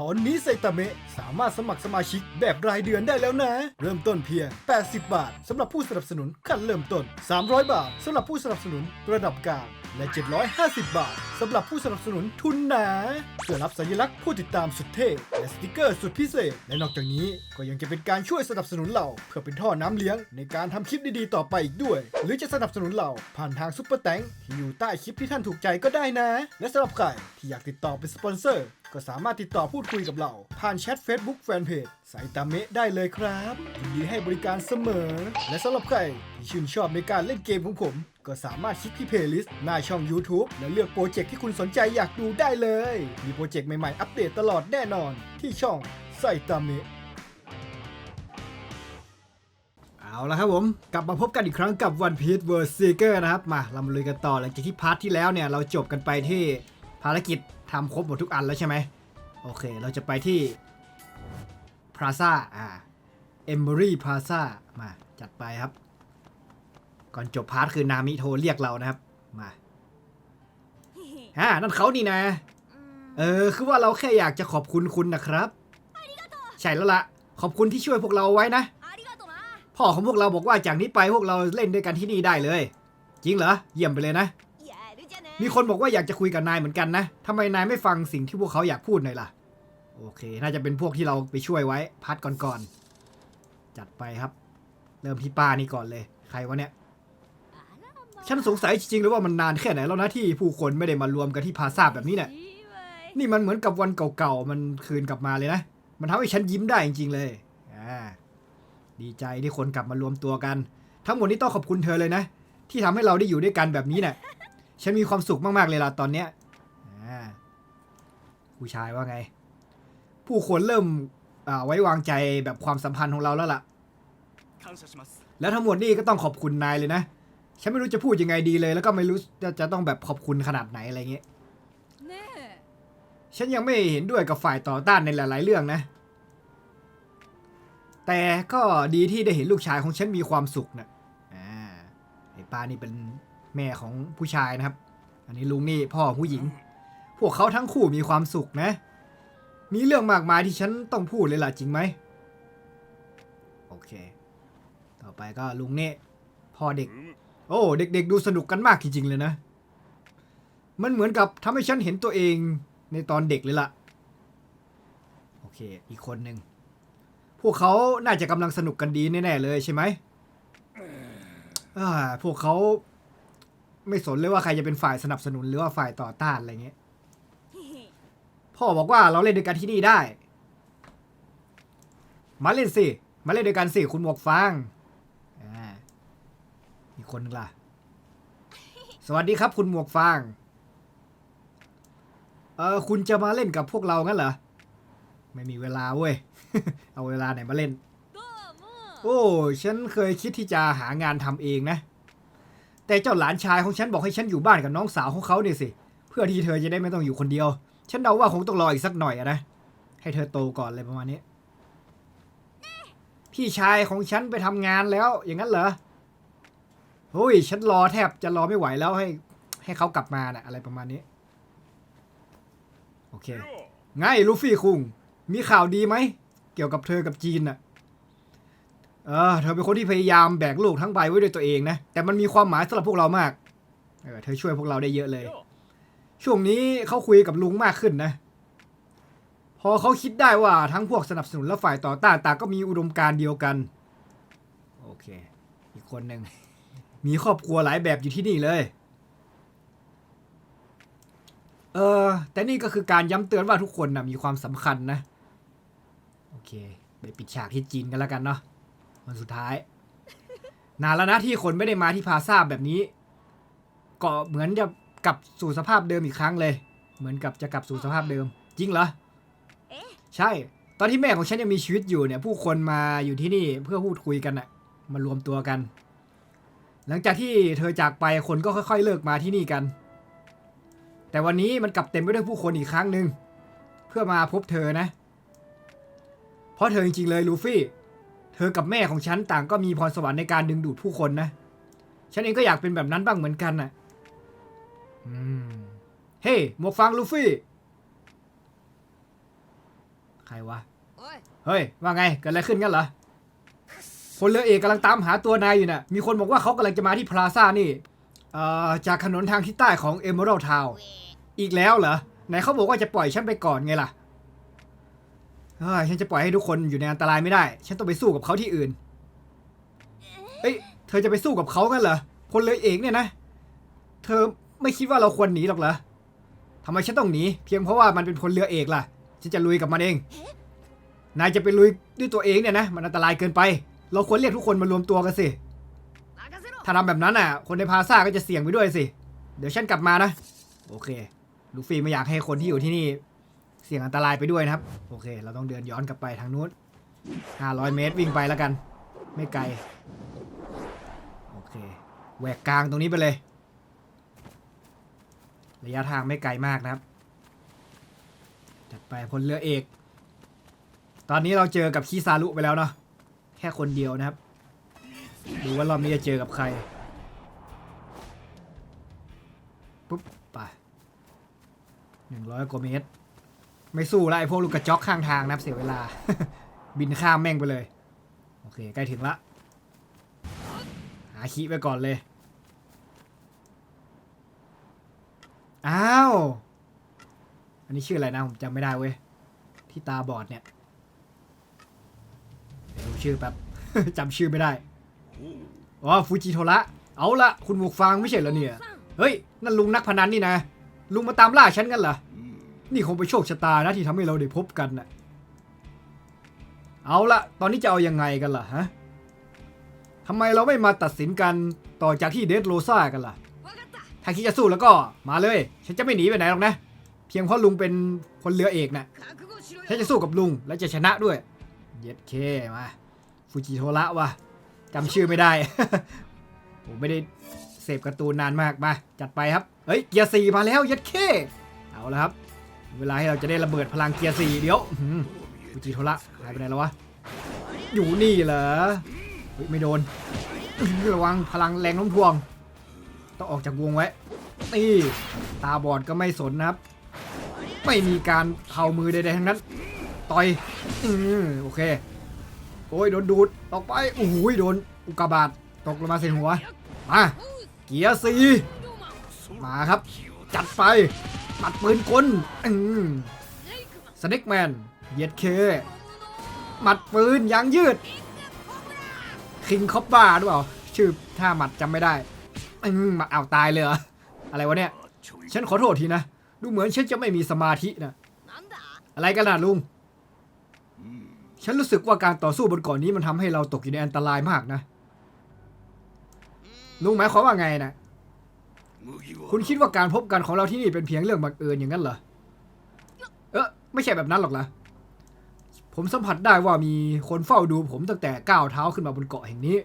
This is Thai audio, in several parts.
ตอนนี้ไซตามะสามารถสมัครสมาชิกแบบรายเดือนได้แล้วนะ เริ่มต้นเพียง 80 บาทสำหรับผู้สนับสนุนขั้นเริ่มต้น 300 บาทสำหรับผู้สนับสนุนระดับกลางและ 750 บาทสำหรับผู้สนับสนุนทุนหนาเพื่อรับสัญลักษณ์ผู้ติดตามสุดเท่และสติกเกอร์สุดพิเศษ และนอกจากนี้ก็ยังจะเป็นการช่วยสนับสนุนเราเพื่อเป็นท่อน้ำเลี้ยงในการทำคลิปดีๆต่อไปอีกด้วย หรือจะสนับสนุนเราผ่านทางซุปเปอร์แตงที่อยู่ใต้คลิปที่ท่านถูกใจก็ได้นะ และสำหรับใครที่อยากติดต่อเป็นสปอนเซอร์ ก็สามารถติดต่อพูดคุยกับเรา ผ่านแชท Facebook Fanpage สายตาเมะได้เลยครับยินดีให้บริการเสมอ และสำหรับใครที่ชื่นชอบในการเล่นเกมของผม ก็สามารถคลิกที่เพลย์ลิสต์หน้าช่อง YouTube และเลือกโปรเจกต์ที่คุณสนใจอยากดูได้เลย มีโปรเจกต์ใหม่ๆ อัปเดตตลอดแน่นอน ที่ช่องไซตาเมะเอาละครับผมกลับมาพบกันอีกครั้งกับ One Piece World Seeker นะครับ มาเรามาลุยกันต่อหลังจากที่พาร์ทที่แล้วเนี่ย เราจบกันไปที่ภารกิจ ทำครบหมดทุกอันแล้วใช่ไหมโอเค เราจะไปที่พลาซ่าอ่าเอมเบอรี่พลาซ่ามาจัดไปครับ ก่อนจบพาร์ทคือนามิโทรเรียกเรานะครับ มาฮ่านั่นเขานี่นะ เออ คือว่าเราแค่อยากจะขอบคุณคุณนะครับ ใช่แล้วละขอบคุณที่ช่วยพวกเราไว้นะ พ่อของพวกเราบอกว่าจากนี้ไปพวกเราเล่นด้วยกันที่นี่ได้เลย จริงเหรอ เยี่ยมไปเลยนะ มีคนบอกว่าอยากจะคุยกับนายเหมือนกันนะทำไมนายไม่ฟังสิ่งที่พวกเขาอยากพูดหน่อยล่ะ โอเค น่าจะเป็นพวกที่เราไปช่วยไว้พัดก่อนๆ จัดไปครับ เริ่มที่ป้านี่ก่อนเลย ใครวะเนี่ย ฉันสงสัยจริงๆหรือว่ามันนานแค่ไหนแล้วนะที่ผู้คนไม่ได้มารวมกันที่พาซาบแบบนี้เนี่ย นี่มันเหมือนกับวันเก่าๆ มันคืนกลับมาเลยนะ มันทำให้ฉันยิ้มได้จริงๆเลยดีใจที่คนกลับมารวมตัวกัน ทั้งหมดนี้ต้องขอบคุณเธอเลยนะ ที่ทำให้เราได้อยู่ด้วยกันแบบนี้เนี่ย ฉันมีความสุขมาก ๆ เลยล่ะตอนเนี้ยผู้ชายว่าไง ผู้คนเริ่มไว้วางใจแบบความสัมพันธ์ของเราแล้วล่ะ แล้วทั้งหมดนี่ก็ต้องขอบคุณนายเลยนะ ฉันไม่รู้จะพูดยังไงดีเลย แล้วก็ไม่รู้จะจะต้องแบบขอบคุณขนาดไหนอะไรเงี้ยฉันยังไม่เห็นด้วยกับฝ่ายต่อต้านในหลาย ๆ เรื่องนะ แต่ก็ดีที่ได้เห็นลูกชายของฉันมีความสุขนะไอ้ป้านี่เป็น แม่ของผู้ชายนะครับ อันนี้ลุงนี่พ่อผู้หญิง พวกเขาทั้งคู่มีความสุขนะ มีเรื่องมากมายที่ฉันต้องพูดเลยล่ะจริงไหมโอเค ต่อไปก็ลุงเน่พ่อเด็ก โอ้เด็กๆดูสนุกกันมากจริงๆเลยนะ มันเหมือนกับทำให้ฉันเห็นตัวเองในตอนเด็กเลยล่ะ โอเค อีกคนหนึ่งพวกเขาน่าจะกำลังสนุกกันดีแน่ๆเลยใช่ไหมพวกเขา ไม่สนเลยว่าใครจะเป็นฝ่ายสนับสนุนหรือว่าฝ่ายต่อต้านอะไรเงี้ย พ่อบอกว่าเราเล่นด้วยกันที่นี่ได้ มาเล่นสิ มาเล่นด้วยกันสิ คุณหมวกฟางอีกคนนึงล่ะ สวัสดีครับ คุณหมวกฟาง เออคุณจะมาเล่นกับพวกเรางั้นเหรอ ไม่มีเวลาเว้ย เอาเวลาไหนมาเล่น โอ้ ฉันเคยคิดที่จะหางานทำเองนะ แต่เจ้าหลานชายของฉันบอกให้ฉันอยู่บ้านกับน้องสาวของเขาเนี่ยสิเพื่อที่เธอจะได้ไม่ต้องอยู่คนเดียว ฉันเดาว่าคงต้องรออีกสักหน่อยอะนะให้เธอโตก่อนเลยประมาณนี้ พี่ชายของฉันไปทำงานแล้ว อย่างนั้นเหรอโอ้ยฉันรอแทบจะรอไม่ไหวแล้วให้ให้เขากลับมาน่ะอะไรประมาณนี้ โอเคไงลูฟี่คุงมีข่าวดีไหม เกี่ยวกับเธอกับจีนน่ะ เออเธอเป็นคนที่พยายามแบกลูกทั้งใบไว้ด้วยตัวเองนะ แต่มันมีความหมายสำหรับพวกเรามาก เออ เธอช่วยพวกเราได้เยอะเลย ช่วงนี้เขาคุยกับลุงมากขึ้นนะ พอเขาคิดได้ว่าทั้งพวกสนับสนุนและฝ่ายต่อต้านต่างก็มีอุดมการณ์เดียวกัน โอเค อีกคนหนึ่ง มีครอบครัวหลายแบบอยู่ที่นี่เลย เออ แต่นี่ก็คือการย้ำเตือนว่าทุกคนนะมีความสำคัญนะ โอเค ไปปิดฉากที่จีนกันแล้วกันเนาะ วันสุดท้าย นานแล้วนะที่คนไม่ได้มาที่พาซาแบบนี้ ก็เหมือนจะกลับสู่สภาพเดิมอีกครั้งเลย เหมือนกับจะกลับสู่สภาพเดิม จริงเหรอเอ๊ะใช่ ตอนที่แม่ของฉันยังมีชีวิตอยู่เนี่ย ผู้คนมาอยู่ที่นี่เพื่อพูดคุยกันอะมารวมตัวกัน หลังจากที่เธอจากไปคนก็ค่อย ๆ เลิกมาที่นี่กัน แต่วันนี้มันกลับเต็มไปด้วยผู้คนอีกครั้งหนึ่งเพื่อมาพบเธอนะ เพราะเธอจริงๆเลยลูฟี่ เธอกับแม่ของฉันต่างก็มีพรสวรรค์ในการดึงดูดผู้คนนะ ฉันเองก็อยากเป็นแบบนั้นบ้างเหมือนกันน่ะอืมเฮ้หมวกฟางลูฟี่ ใครวะおいเฮ้ย ว่าไง เกิดอะไรขึ้นกันเหรอพลเรือเอกกำลังตามหาตัวนายอยู่น่ะ มีคนบอกว่าเขากำลังจะมาที่พลาซ่านี่เอ่อจากถนนทางทิศใต้ของเอเมอรัลทาวอีกแล้วเหรอ ไหนเขาบอกว่าจะปล่อยฉันไปก่อนไงล่ะ ฉันจะปล่อยให้ทุกคนอยู่ในอันตรายไม่ได้ ฉันต้องไปสู้กับเขาที่อื่น เอ้ย เธอจะไปสู้กับเขากันเหรอพลเรือเอกเนี่ยนะ เธอไม่คิดว่าเราควรหนีหรอกเหรอทำไมฉันต้องหนี เพียงเพราะว่ามันเป็นพลเรือเอกล่ะ ฉันจะลุยกับมันเอง นายจะไปลุยด้วยตัวเองเนี่ยนะ มันอันตรายเกินไป เราควรเรียกทุกคนมารวมตัวกันสิ ถ้าทำแบบนั้นอะ คนในพาซาก็จะเสี่ยงไปด้วยสิ เดี๋ยวฉันกลับมานะ โอเค ลูฟี่ไม่อยากให้คนที่อยู่ที่นี่ เสี่ยงอันตรายไปด้วยนะครับ โอเค เราต้องเดินย้อนกลับไปทางนู้น500 เมตรวิ่งไปแล้วกัน ไม่ไกล โอเคแหวกกลางตรงนี้ไปเลย ระยะทางไม่ไกลมากนะครับ จัดไปพลเรือเอก ตอนนี้เราเจอกับคีซารุไปแล้วเนาะแค่คนเดียวนะครับ ดูว่ารอบนี้จะเจอกับใครปุ๊บไปหนึ่งร้อยกว่าเมตร ไม่สู้ละไอพวกลูกกระจอกข้างทางนับเสียเวลา บินข้ามแม่งไปเลย โอเค ใกล้ถึงละ หาคีไปก่อนเลย อ้าว อันนี้ชื่ออะไรนะ ผมจำไม่ได้เว้ย ที่ตาบอดเนี่ยเดี๋ยวดูชื่อแป๊บ จำชื่อไม่ได้ อ๋อ ฟูจิโทระ เอาละคุณหมวกฟางไม่ใช่เหรอเนี่ย เฮ้ย นั่นลุงนักพนันนี่นะ ลุงมาตามล่าฉันกันเหรอ นี่คงเป็นโชคชะตานะที่ทำให้เราได้พบกันน่ะ เอาละตอนนี้จะเอายังไงกันล่ะฮะทำไมเราไม่มาตัดสินกันต่อจากที่เดดโรซ่ากันล่ะ ถ้าคิดจะสู้แล้วก็มาเลย ฉันจะไม่หนีไปไหนหรอกนะ เพียงเพราะลุงเป็นคนเรือเอกนะ่ะฉันจะสู้กับลุงและจะชนะด้วย เย็ดเคมาฟูจิโทระวะจำชื่อไม่ได้ ผมไม่ได้เสพการ์ตูนนานมากมาจัดไปครับ เฮ้ยเกียร์สี่มาแล้วเย็ดเคเอาละครับ เวลาให้เราจะได้ระเบิดพลังเกียร์สี่เดี๋ยวอื้อหือฟูจิโทระหายไปไหนแล้ววะ อยู่นี่เหรอไม่โดน ระวังพลังแรงน้มถ่วง ต้องออกจากวงไว้นี่ตาบอดก็ไม่สนนะครับ ไม่มีการเผามือใดๆทั้งนั้น ต่อยอือโอเค โอ้ยโดนดูดออกไปโอ้ยโดนอุกกาบาตตกลงมาใส่หัว มา เกียร์สีมาครับ จัดไปตัดปืนกลอืมสเน็กแมนเย็ดเคหมัดปืนยางยืด คิงคอปบ้าหรือเปล่า ชื่อถ้าหมัดจำไม่ได้อืมหมัดเอาตายเลยอะอะไรวะเนี่ย ฉันขอโทษทีนะ ดูเหมือนฉันจะไม่มีสมาธินะ อะไรกันนะลุง ฉันรู้สึกว่าการต่อสู้บนเกาะนนี้มันทำให้เราตกอยู่ในอันตรายมากนะ ลุงหมายความว่าไงนะ คุณคิดว่าการพบกันของเราที่นี่เป็นเพียงเรื่องบังเอิญอย่างนั้นเหรอ เออไม่ใช่แบบนั้นหรอกนะผมสัมผัสได้ว่ามีคนเฝ้าดูผมตั้งแต่ก้าวเท้าขึ้นมาบนเกาะแห่งนี้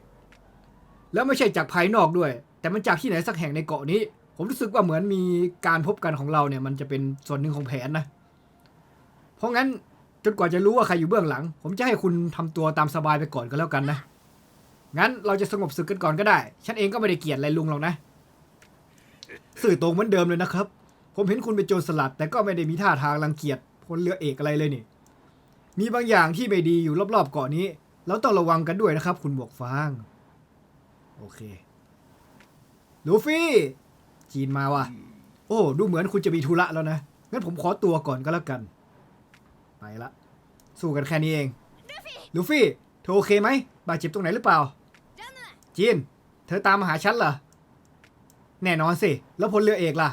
แล้วไม่ใช่จากภายนอกด้วย แต่มันจากที่ไหนสักแห่งในเกาะนี้ ผมรู้สึกว่าเหมือนมีการพบกันของเราเนี่ย มันจะเป็นส่วนหนึ่งของแผนนะ เพราะงั้นจนกว่าจะรู้ว่าใครอยู่เบื้องหลัง ผมจะให้คุณทำตัวตามสบายไปก่อนก็แล้วกันนะ งั้นเราจะสงบศึกกันก่อนก็ได้ ฉันเองก็ไม่ได้เกลียดอะไรลุงหรอกนะ สื่อตรงเหมือนเดิมเลยนะครับ ผมเห็นคุณเป็นโจรสลัด แต่ก็ไม่ได้มีท่าทางรังเกียจพลเรือเอกอะไรเลยนี่ มีบางอย่างที่ไม่ดีอยู่รอบๆเกาะนี้เราต้องระวังกันด้วยนะครับ คุณบวกฟาง โอเค ลูฟี่ จีนมาว่ะ โอ้ ดูเหมือนคุณจะมีธุระแล้วนะ งั้นผมขอตัวก่อนก็แล้วกัน ไปละ สู้กันแค่นี้เอง ลูฟี่ เธอโอเคไหม บาดเจ็บตรงไหนหรือเปล่า จีน เธอตามมาหาฉันเหรอ แน่นอนสิ แล้วพลเรือเอกล่ะ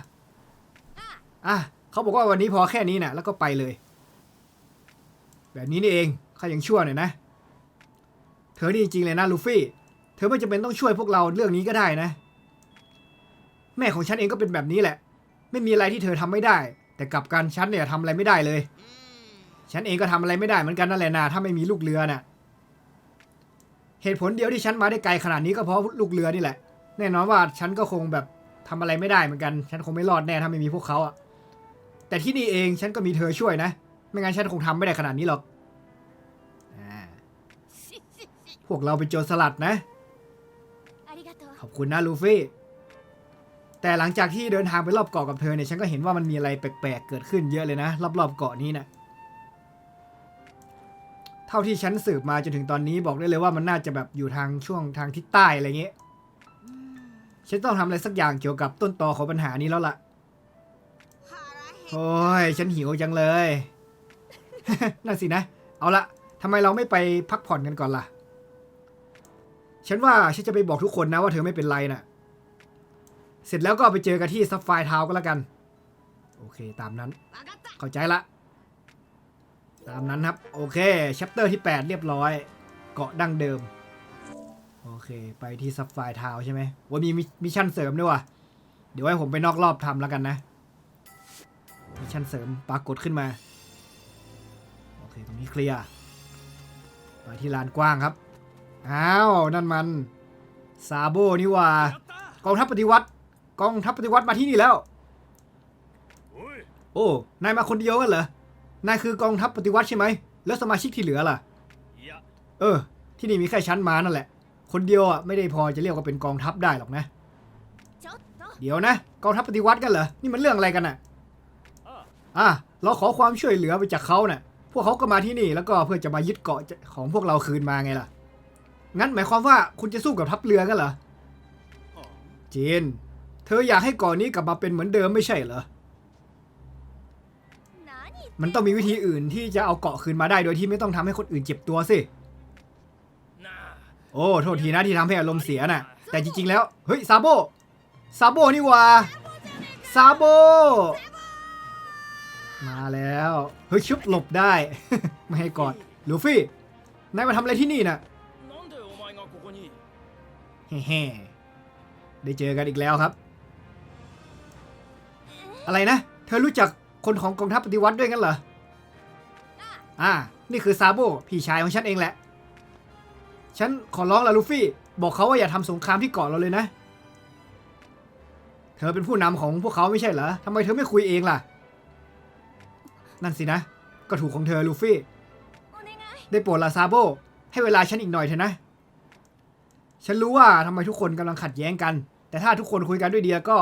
อะเขาบอกว่าวันนี้พอแค่นี้นะแล้วก็ไปเลย แบบนี้นี่เองข้ายังชั่วหน่อยนะ เธอนี่จริงเลยนะลูฟี่ เธอไม่จำเป็นต้องช่วยพวกเราเรื่องนี้ก็ได้นะ แม่ของฉันเองก็เป็นแบบนี้แหละ ไม่มีอะไรที่เธอทำไม่ได้ แต่กลับกันฉันเนี่ยทำอะไรไม่ได้เลย ฉันเองก็ทำอะไรไม่ได้เหมือนกันนั่นแหละนะถ้าไม่มีลูกเรือน่ะ เหตุผลเดียวที่ฉันมาได้ไกลขนาดนี้ก็เพราะลูกเรือนี่แหละ แน่นอนว่าฉันก็คงแบบ ทำอะไรไม่ได้เหมือนกัน ฉันคงไม่รอดแน่ถ้าไม่มีพวกเขาอะแต่ที่นี่เองฉันก็มีเธอช่วยนะ ไม่งั้นฉันคงทำไม่ได้ขนาดนี้หรอกพวกเราเป็นโจรสลัดนะ ขอบคุณนะลูฟี่ แต่หลังจากที่เดินทางไปรอบเกาะกับเธอเนี่ย ฉันก็เห็นว่ามันมีอะไรแปลกๆ เกิดขึ้นเยอะเลยนะ รอบๆเกาะนี้นะเท่าที่ฉันสืบมาจนถึงตอนนี้บอกได้เลยว่ามันน่าจะแบบอยู่ทางช่วงทางทิศใต้อะไรเงี้ย ฉันต้องทำอะไรสักอย่างเกี่ยวกับต้นตอของปัญหานี้แล้วล่ะ โอ้ย ฉันหิวจังเลย นั่นสินะ เอาละทำไมเราไม่ไปพักผ่อนกันก่อนล่ะ ฉันว่าฉันจะไปบอกทุกคนนะว่าเธอไม่เป็นไรนะ่ะ เสร็จแล้วก็ไปเจอกันที่ซับไฟทาวก็แล้วกัน โอเค ตามนั้น เข้าใจละ ตามนั้นครับ โอเค ชัปเตอร์ที่ 8 เรียบร้อย เกาะดั้งเดิม โอเค ไปที่ซับไฟทาวใช่ไหมว่ามีมิชชั่นเสริมด้วยว่ะ เดี๋ยวให้ผมไปนอกรอบทำแล้วกันนะ มิชชั่นเสริมปรากฏขึ้นมา โอเค ตรงนี้เคลียร์ ไปที่ลานกว้างครับ อ้าว นั่นมัน ซาโบนี่ว่ากองทัพปฏิวัติ กองทัพปฏิวัติมาที่นี่แล้ว โอ้ นายมาคนเดียวกันเหรอ นายคือกองทัพปฏิวัติใช่ไหม แล้วสมาชิกที่เหลือล่ะ เออ ที่นี่มีแค่ชั้นมานั่นแหละ คนเดียวอะไม่ได้พอจะเรียกว่าเป็นกองทัพได้หรอกนะ เดี๋ยวนะกองทัพปฏิวัติกันเหรอ นี่มันเรื่องอะไรกันอะ อะเราขอความช่วยเหลือไปจากเขาเนะ่ะ พวกเขาก็มาที่นี่แล้วก็เพื่อจะมายึดเกาะของพวกเราคืนมาไงล่ะ งั้นหมายความว่าคุณจะสู้กับทัพเรือกันเหรอจีน เธออยากให้เกาะนี้กลับมาเป็นเหมือนเดิมไม่ใช่เหรอ มันต้องมีวิธีอื่นที่จะเอาเกาะคืนมาได้โดยที่ไม่ต้องทำให้คนอื่นเจ็บตัวสิ โอ้โทษทีนะที่ทำให้อารมณ์เสียน่ะ แต่จริงๆแล้ว เฮ้ยซาโบซาโบนี่ว่าซาโบ มาแล้ว เฮ้ยชุบหลบได้ ไม่ให้กอดลูฟี่นายมาทำอะไรที่นี่น่ะเฮ้ได้เจอกันอีกแล้วครับ อะไรนะ เธอรู้จักคนของกองทัพปฏิวัติด้วยกันเหรอ อ่า นี่คือซาโบ พี่ชายของฉันเองแหละ ฉันขอร้องละลูฟี่ บอกเขาว่าอย่าทำสงครามที่เกาะเราเลยนะ เธอเป็นผู้นำของพวกเขาไม่ใช่เหรอทำไมเธอไม่คุยเองล่ะ นั่นสินะ ก็ถูกของเธอลูฟี่ ได้โปรดลาซาโบ ให้เวลาฉันอีกหน่อยเถอะนะ ฉันรู้ว่าทำไมทุกคนกำลังขัดแย้งกัน แต่ถ้าทุกคนคุยกันด้วยเดียก็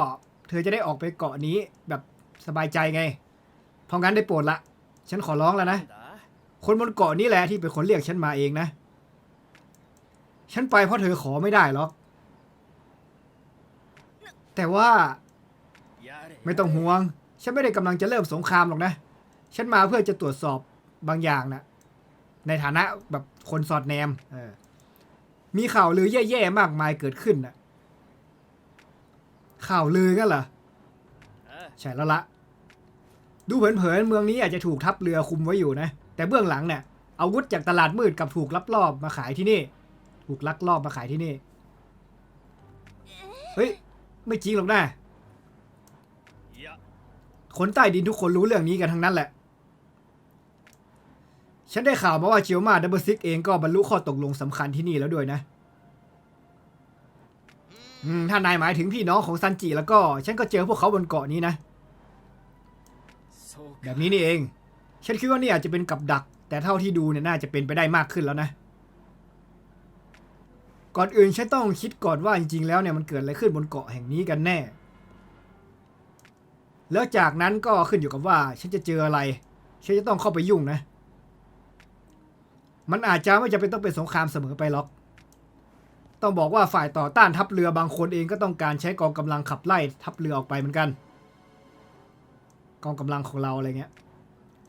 เธอจะได้ออกไปเกาะนี้แบบสบายใจไง เพราะงั้นได้โปรดละ ฉันขอร้องแล้วนะ คนบนเกาะนี้แหละที่เป็นคนเรียกฉันมาเองนะ ฉันไปเพราะเธอขอไม่ได้หรอก แต่ว่าไม่ต้องห่วง ฉันไม่ได้กำลังจะเริ่มสงครามหรอกนะ ฉันมาเพื่อจะตรวจสอบบางอย่างนะในฐานะแบบคนสอดแนมออ มีข่าวลือแย่ๆมากมายเกิดขึ้นนะข่าวลือกันเหรอ ใช่แล้วละ ดูเผินๆเมืองนี้อาจจะถูกทับเรือคุมไว้อยู่นะ แต่เบื้องหลังเนี่ยอาวุธจากตลาดมืดกับถูกลับลอบมาขายที่นี่ ถูกลักลอบมาขายที่นี่ เฮ้ย ไม่จริงหรอกนะคนใต้ดินทุกคนรู้เรื่องนี้กันทั้งนั้นแหละ ฉันได้ข่าวมาว่าเชียวมาดับเบิลซิกเองก็บรรลุข้อตกลงสำคัญที่นี่แล้วด้วยนะถ้านายหมายถึงพี่น้องของซันจิแล้วก็ ฉันก็เจอพวกเขาบนเกาะนี้นะ แบบนี้นี่เอง ฉันคิดว่านี่อาจจะเป็นกับดัก แต่เท่าที่ดูเนี่ยน่าจะเป็นไปได้มากขึ้นแล้วนะ ก่อนอื่นฉันต้องคิดก่อนว่าจริงๆแล้วเนี่ยมันเกิดอะไรขึ้นบนเกาะแห่งนี้กันแน่ แล้วจากนั้นก็ขึ้นอยู่กับว่าฉันจะเจออะไร ฉันจะต้องเข้าไปยุ่งนะ มันอาจจะไม่จำเป็นต้องเป็นสงครามเสมอไปหรอก ต้องบอกว่าฝ่ายต่อต้านทัพเรือบางคนเองก็ต้องการใช้กองกำลังขับไล่ทัพเรือออกไปเหมือนกัน กองกำลังของเราอะไรเงี้ย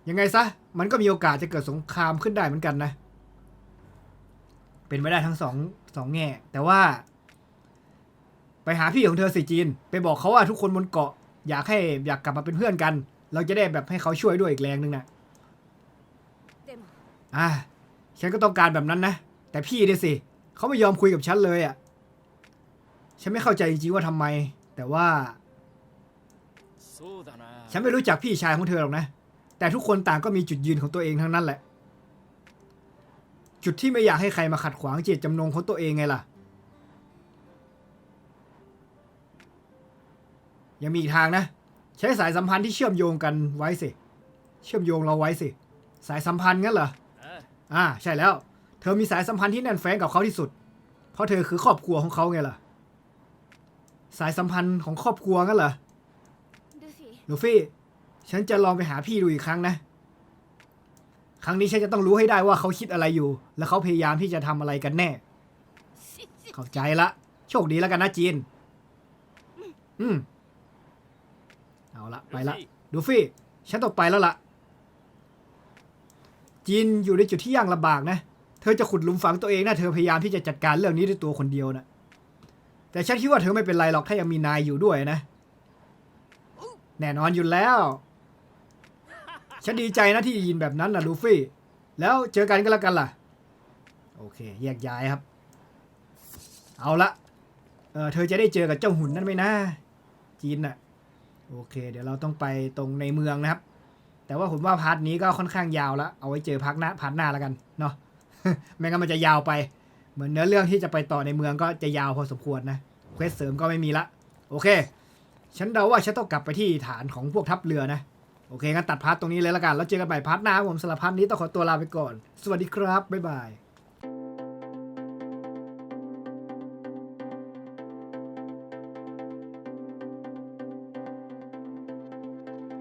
ยังไงซะ มันก็มีโอกาสจะเกิดสงครามขึ้นได้เหมือนกันนะเเป็นไม่ได้ทั้งสองสองแง่ แต่ว่า ไปหาพี่ของเธอสิจีน ไปบอกเขาว่าทุกคนบนเกาะ อยากให้อยากกลับมาเป็นเพื่อนกัน เราจะได้แบบให้เขาช่วยด้วยอีกแรงหนึ่งนะอ่าฉันก็ต้องการแบบนั้นนะ แต่พี่ดิสิเขาไม่ยอมคุยกับฉันเลยอะ่ะ ฉันไม่เข้าใจจริงๆว่าทำไม แต่ว่า ฉันไม่รู้จักพี่ชายของเธอหรอกนะ แต่ทุกคนต่างก็มีจุดยืนของตัวเองทั้งนั้นแหละ จุดที่ไม่อยากให้ใครมาขัดขวางเจตจำนงของตัวเองไงล่ะ ยังมีอีกทางนะ ใช้สายสัมพันธ์ที่เชื่อมโยงกันไว้สิ เชื่อมโยงเราไว้สิ สายสัมพันธ์งั้นเหรออ่า ใช่แล้ว เธอมีสายสัมพันธ์ที่แน่นแฟ้นกับเขาที่สุด เพราะเธอคือครอบครัวของเขาไงล่ะ สายสัมพันธ์ของครอบครัวงั้นเหรอลูฟี่ ฉันจะลองไปหาพี่ดูอีกครั้งนะ ครั้งนี้ฉันจะต้องรู้ให้ได้ว่าเขาคิดอะไรอยู่ และเขาพยายามที่จะทำอะไรกันแน่ เข้าใจละ โชคดีแล้วกันนะจีน อืม เอาละไปละ ดูฟี่ ฉันต้องไปแล้วล่ะ จีนอยู่ในจุดที่ยากลำบากนะ เธอจะขุดหลุมฝังตัวเองนะ เธอพยายามที่จะจัดการเรื่องนี้ด้วยตัวคนเดียวนะแต่ฉันคิดว่าเธอไม่เป็นไรหรอกถ้ายังมีนายอยู่ด้วยนะ แน่นอนอยู่แล้ว ฉันดีใจนะที่ยินแบบนั้นนะลูฟี่ แล้วเจอกันก็แล้วกันล่ะ โอเค แยกย้ายครับ เอาละเออเธอจะได้เจอกับเจ้าหุ่นนั่นไหมนะจีนน่ะ โอเค เดี๋ยวเราต้องไปตรงในเมืองนะครับ แต่ว่าผมว่าพาร์ทนี้ก็ค่อนข้างยาวแล้วเอาไว้เจอพักหน้าพาร์ทหน้าแล้วกันเนาะไม่งั้นมันจะยาวไป เหมือนเนื้อเรื่องที่จะไปต่อในเมืองก็จะยาวพอสมควรนะเควสเสริมก็ไม่มีละ โอเค ฉันเดาว่าฉันต้องกลับไปที่ฐานของพวกทัพเรือนะ โอเคงั้นตัดพาร์ทตรงนี้เลยละกัน แล้วเจอกันใหม่พาร์ทหน้าครับผมสำหรับพาร์ทนี้ต้องขอตัวลาไปก่อน สวัสดีครับ บ๊ายบาย